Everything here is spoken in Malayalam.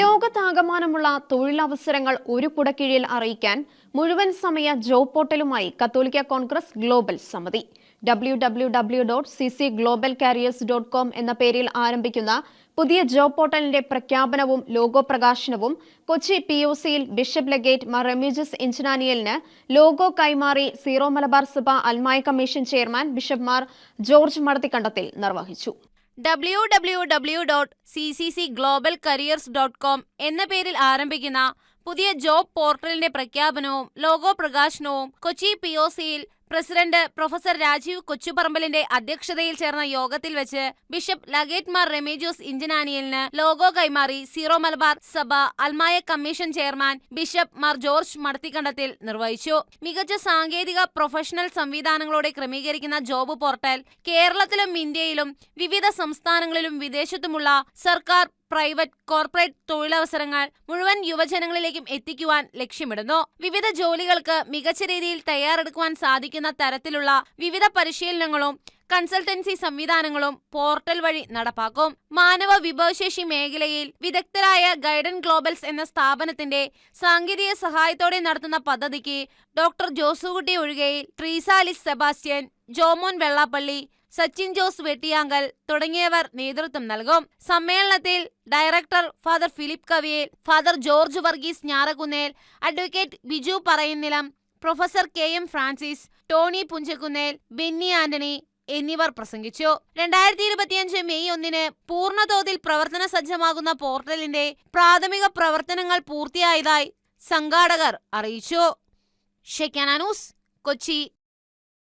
ലോകത്താകമാനമുള്ള തൊഴിലവസരങ്ങൾ ഒരു കുടക്കീഴിൽ അറിയിക്കാൻ മുഴുവൻ സമയ ജോബ് പോർട്ടലുമായി കത്തോലിക്ക കോൺഗ്രസ് ഗ്ലോബൽ സമിതി. W W W dot C C global careers dot com എന്ന പേരിൽ ആരംഭിക്കുന്ന പുതിയ ജോബ് പോർട്ടലിന്റെ പ്രഖ്യാപനവും ലോഗോ പ്രകാശനവും കൊച്ചി പി ഒ സിയിൽ ബിഷപ്പ് ലഗേറ്റ് മാർ റെമ്യൂജസ് ഇഞ്ചനാനിയലിന് ലോഗോ കൈമാറി സീറോ മലബാർ സഭ അൽമായ commission chairman bishop Mar George Madathikandathil നിർവഹിച്ചു. W W W dot C C C global careers dot com എന്ന പേരിൽ ആരംഭിക്കുന്ന പുതിയ ജോബ് പോർട്ടലിന്റെ പ്രഖ്യാപനവും ലോഗോ പ്രകാശനവും കൊച്ചി പി ഒ സിയിൽ പ്രസിഡന്റ് പ്രൊഫസർ രാജീവ് കൊച്ചുപറമ്പലിന്റെ അധ്യക്ഷതയിൽ ചേർന്ന യോഗത്തിൽ വെച്ച് ബിഷപ്പ് ലഗേറ്റ്മാർ റെമേജോസ് ഇഞ്ചനാനിയലിന് ലോഗോ കൈമാറി സീറോ മലബാർ സഭ അൽമായ commission chairman bishop Mar George Madathikandathil നിർവഹിച്ചു. മികച്ച സാങ്കേതിക പ്രൊഫഷണൽ സംവിധാനങ്ങളോടെ ക്രമീകരിക്കുന്ന ജോബ് പോർട്ടൽ കേരളത്തിലും ഇന്ത്യയിലും വിവിധ സംസ്ഥാനങ്ങളിലും വിദേശത്തുമുള്ള സർക്കാർ പ്രൈവറ്റ് കോർപ്പറേറ്റ് തൊഴിലവസരങ്ങൾ മുഴുവൻ യുവജനങ്ങളിലേക്കും എത്തിക്കുവാൻ ലക്ഷ്യമിടുന്നു. വിവിധ ജോലികൾക്ക് മികച്ച രീതിയിൽ തയ്യാറെടുക്കുവാൻ സാധിക്കുന്ന തരത്തിലുള്ള വിവിധ പരിശീലനങ്ങളും കൺസൾട്ടൻസി സംവിധാനങ്ങളും പോർട്ടൽ വഴി നടപ്പാക്കും. മാനവ വിഭവശേഷി മേഖലയിൽ വിദഗ്ധരായ ഗൈഡൻ ഗ്ലോബൽസ് എന്ന സ്ഥാപനത്തിന്റെ സാങ്കേതിക സഹായത്തോടെ നടത്തുന്ന പദ്ധതിക്ക് doctor Josekutty Ozhukayil ട്രീസാലിസ് Sebastian Jomon Vellappally Sachin Jose Vettiyankal തുടങ്ങിയവർ നേതൃത്വം നൽകും. സമ്മേളനത്തിൽ director father Philip Kaviyil father George Varghese Njarakunnel advocate Biju Parayunnilam professor K M Francis Tony Punchakunnel Benny Antony എന്നിവർ പ്രസംഗിച്ചു. രണ്ടായിരത്തി ഇരുപത്തിയഞ്ച് മെയ് ഒന്നിന് പൂർണതോതിൽ പ്രവർത്തന സജ്ജമാകുന്ന പോർട്ടലിന്റെ പ്രാഥമിക പ്രവർത്തനങ്ങൾ പൂർത്തിയായതായി സംഘാടകർ അറിയിച്ചു. ഷെക്കാനാനൂസ് കൊച്ചി.